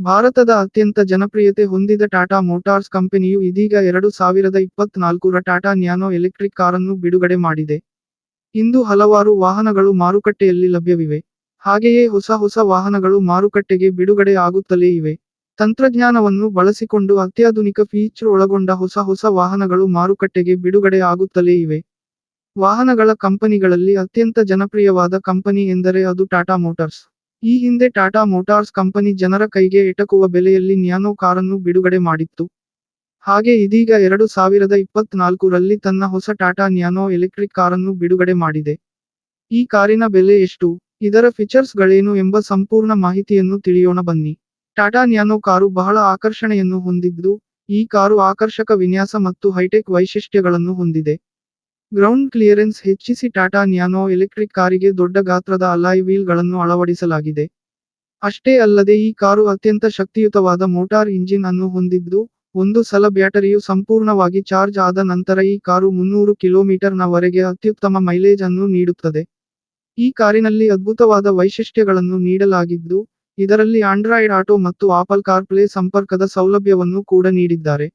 ಭಾರತದ ಅತ್ಯಂತ ಜನಪ್ರಿಯತೆ ಹೊಂದಿದ ಟಾಟಾ ಮೋಟಾರ್ಸ್ ಕಂಪನಿಯು ಇದೀಗ ಎರಡು ಸಾವಿರದ ಇಪ್ಪತ್ನಾಲ್ಕರ ಟಾಟಾ ನ್ಯಾನೋ ಎಲೆಕ್ಟ್ರಿಕ್ ಕಾರನ್ನು ಬಿಡುಗಡೆ ಮಾಡಿದೆ. ಇಂದು ಹಲವಾರು ವಾಹನಗಳು ಮಾರುಕಟ್ಟೆಯಲ್ಲಿ ಲಭ್ಯವಿವೆ. ಹಾಗೆಯೇ ಹೊಸ ಹೊಸ ವಾಹನಗಳು ಮಾರುಕಟ್ಟೆಗೆ ಬಿಡುಗಡೆ ಆಗುತ್ತಲೇ ಇವೆ. ತಂತ್ರಜ್ಞಾನವನ್ನು ಬಳಸಿಕೊಂಡು ಅತ್ಯಾಧುನಿಕ ಫೀಚರ್ ಒಳಗೊಂಡ ಹೊಸ ಹೊಸ ವಾಹನಗಳು ಮಾರುಕಟ್ಟೆಗೆ ಬಿಡುಗಡೆ ಆಗುತ್ತಲೇ ಇವೆ. ವಾಹನಗಳ ಕಂಪನಿಗಳಲ್ಲಿ ಅತ್ಯಂತ ಜನಪ್ರಿಯವಾದ ಕಂಪನಿ ಎಂದರೆ ಅದು ಟಾಟಾ ಮೋಟಾರ್ಸ್. ಈ ಹಿಂದೆ ಟಾಟಾ ಮೋಟಾರ್ಸ್ ಕಂಪನಿ ಜನರ ಕೈಗೆ ಎಟಕುವ ಬೆಲೆಯಲ್ಲಿ ನ್ಯಾನೋ ಕಾರನ್ನು ಬಿಡುಗಡೆ ಮಾಡಿತ್ತು. ಹಾಗೆ ಇದೀಗ ಎರಡು ಸಾವಿರದ ಇಪ್ಪತ್ನಾಲ್ಕರಲ್ಲಿ ತನ್ನ ಹೊಸ ಟಾಟಾ ನ್ಯಾನೋ ಎಲೆಕ್ಟ್ರಿಕ್ ಕಾರನ್ನು ಬಿಡುಗಡೆ ಮಾಡಿದೆ. ಈ ಕಾರಿನ ಬೆಲೆ ಎಷ್ಟು? ಇದರ ಫೀಚರ್ಸ್ ಗಳೇನು ಎಂಬ ಸಂಪೂರ್ಣ ಮಾಹಿತಿಯನ್ನು ತಿಳಿಯೋಣ ಬನ್ನಿ. ಟಾಟಾ ನ್ಯಾನೋ ಕಾರು ಬಹಳ ಆಕರ್ಷಣೆಯನ್ನು ಹೊಂದಿದ್ದು, ಈ ಕಾರು ಆಕರ್ಷಕ ವಿನ್ಯಾಸ ಮತ್ತು ಹೈಟೆಕ್ ವೈಶಿಷ್ಟ್ಯಗಳನ್ನು ಹೊಂದಿದೆ. ಗ್ರೌಂಡ್ ಕ್ಲಿಯರೆನ್ಸ್ ಹೆಚ್ಚಿಸಿ ಟಾಟಾ ನ್ಯಾನೋ ಎಲೆಕ್ಟ್ರಿಕ್ ಕಾರಿಗೆ ದೊಡ್ಡ ಗಾತ್ರದ ಅಲಾಯ್ ವೀಲ್ಗಳನ್ನು ಅಳವಡಿಸಲಾಗಿದೆ. ಅಷ್ಟೇ ಅಲ್ಲದೆ ಈ ಕಾರು ಅತ್ಯಂತ ಶಕ್ತಿಯುತವಾದ ಮೋಟಾರ್ ಇಂಜಿನ್ ಅನ್ನು ಹೊಂದಿದ್ದು, ಒಂದು ಸಲ ಬ್ಯಾಟರಿಯು ಸಂಪೂರ್ಣವಾಗಿ ಚಾರ್ಜ್ ಆದ ನಂತರ ಈ ಕಾರು ಮುನ್ನೂರು ಕಿಲೋಮೀಟರ್ನವರೆಗೆ ಅತ್ಯುತ್ತಮ ಮೈಲೇಜ್ ಅನ್ನು ನೀಡುತ್ತದೆ. ಈ ಕಾರಿನಲ್ಲಿ ಅದ್ಭುತವಾದ ವೈಶಿಷ್ಟ್ಯಗಳನ್ನು ನೀಡಲಾಗಿದ್ದು, ಇದರಲ್ಲಿ ಆಂಡ್ರಾಯ್ಡ್ ಆಟೋ ಮತ್ತು ಆಪಲ್ ಕಾರ್ಪ್ಲೇ ಸಂಪರ್ಕದ ಸೌಲಭ್ಯವನ್ನು ಕೂಡ ನೀಡಿದ್ದಾರೆ.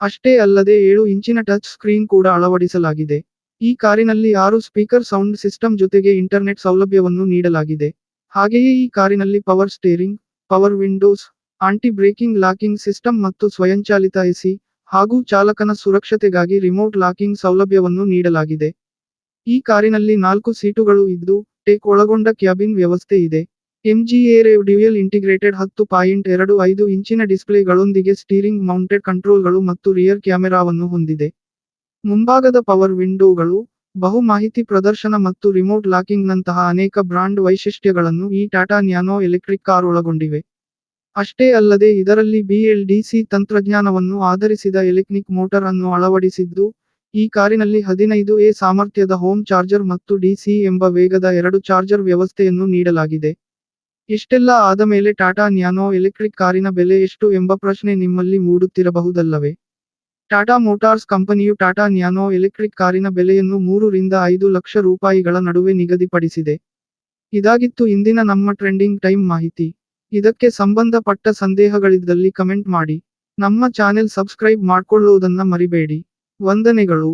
ಅಷ್ಟೇ ಅಲ್ಲದೆ ಏಳು ಇಂಚಿನ ಟಚ್ ಸ್ಕ್ರೀನ್ ಕೂಡ ಅಳವಡಿಸಲಾಗಿದೆ. ಈ ಕಾರಿನಲ್ಲಿ ಆರು ಸ್ಪೀಕರ್ ಸೌಂಡ್ ಸಿಸ್ಟಮ್ ಜೊತೆಗೆ ಇಂಟರ್ನೆಟ್ ಸೌಲಭ್ಯವನ್ನು ನೀಡಲಾಗಿದೆ. ಹಾಗೆಯೇ ಈ ಕಾರಿನಲ್ಲಿ power steering, power windows, anti braking locking system ಮತ್ತು ಸ್ವಯಂಚಾಲಿತ ಎಸಿ ಹಾಗೂ ಚಾಲಕನ ಸುರಕ್ಷತೆಗಾಗಿ ರಿಮೋಟ್ ಲಾಕಿಂಗ್ ಸೌಲಭ್ಯವನ್ನು ನೀಡಲಾಗಿದೆ. ಈ ಕಾರಿನಲ್ಲಿ ನಾಲ್ಕು ಸೀಟುಗಳು ಇದ್ದು, ಟೇಕ್ ಒಳಗೊಂಡ ಕ್ಯಾಬಿನ್ ವ್ಯವಸ್ಥೆ ಇದೆ. ಎಂಜಿಎ ರೇವ್ ಡ್ಯೂಯಲ್ ಇಂಟಿಗ್ರೇಟೆಡ್ ಹತ್ತು ಪಾಯಿಂಟ್ ಎರಡು ಐದು ಇಂಚಿನ ಡಿಸ್ಪ್ಲೇಗಳೊಂದಿಗೆ ಸ್ಟೀರಿಂಗ್ ಮೌಂಟೆಡ್ ಕಂಟ್ರೋಲ್ಗಳು ಮತ್ತು ರಿಯರ್ ಕ್ಯಾಮೆರಾವನ್ನು ಹೊಂದಿದೆ. ಮುಂಭಾಗದ ಪವರ್ ವಿಂಡೋಗಳು ಬಹು ಮಾಹಿತಿ ಪ್ರದರ್ಶನ ಮತ್ತು ರಿಮೋಟ್ ಲಾಕಿಂಗ್ನಂತಹ ಅನೇಕ ಬ್ರಾಂಡ್ ವೈಶಿಷ್ಟ್ಯಗಳನ್ನು ಈ ಟಾಟಾ ನ್ಯಾನೋ ಎಲೆಕ್ಟ್ರಿಕ್ ಕಾರ್ ಒಳಗೊಂಡಿವೆ. ಅಷ್ಟೇ ಅಲ್ಲದೆ ಇದರಲ್ಲಿ ಬಿಎಲ್ಡಿಸಿ ತಂತ್ರಜ್ಞಾನವನ್ನು ಆಧರಿಸಿದ ಎಲೆಕ್ಟ್ರಿಕ್ ಮೋಟರ್ ಅನ್ನು ಅಳವಡಿಸಿದ್ದು, ಈ ಕಾರಿನಲ್ಲಿ ಹದಿನೈದು ಎ ಸಾಮರ್ಥ್ಯದ ಹೋಮ್ ಚಾರ್ಜರ್ ಮತ್ತು ಡಿಸಿ ಎಂಬ ವೇಗದ ಎರಡು ಚಾರ್ಜರ್ ವ್ಯವಸ್ಥೆಯನ್ನು ನೀಡಲಾಗಿದೆ. ಇಷ್ಟೆಲ್ಲ ಆದ ಮೇಲೆ ಟಾಟಾ ನ್ಯಾನೋ ಎಲೆಕ್ಟ್ರಿಕ್ ಕಾರಿನ ಬೆಲೆ ಎಷ್ಟು ಎಂಬ ಪ್ರಶ್ನೆ ನಿಮ್ಮಲ್ಲಿ ಮೂಡುತ್ತಿರಬಹುದಲ್ಲವೇ? ಟಾಟಾ ಮೋಟಾರ್ಸ್ ಕಂಪನಿಯು ಟಾಟಾ ನ್ಯಾನೋ ಎಲೆಕ್ಟ್ರಿಕ್ ಕಾರಿನ ಬೆಲೆಯನ್ನು ಮೂರರಿಂದ ಐದು ಲಕ್ಷ ರೂಪಾಯಿಗಳ ನಡುವೆ ನಿಗದಿಪಡಿಸಿದೆ. ಇದಾಗಿತ್ತು ಇಂದಿನ ನಮ್ಮ ಟ್ರೆಂಡಿಂಗ್ ಟೈಮ್ ಮಾಹಿತಿ. ಇದಕ್ಕೆ ಸಂಬಂಧಪಟ್ಟ ಸಂದೇಹಗಳಿದ್ದಲ್ಲಿ ಕಮೆಂಟ್ ಮಾಡಿ. ನಮ್ಮ ಚಾನೆಲ್ ಸಬ್ಸ್ಕ್ರೈಬ್ ಮಾಡ್ಕೊಳ್ಳೋದನ್ನ ಮರಿಬೇಡಿ. ವಂದನೆಗಳು.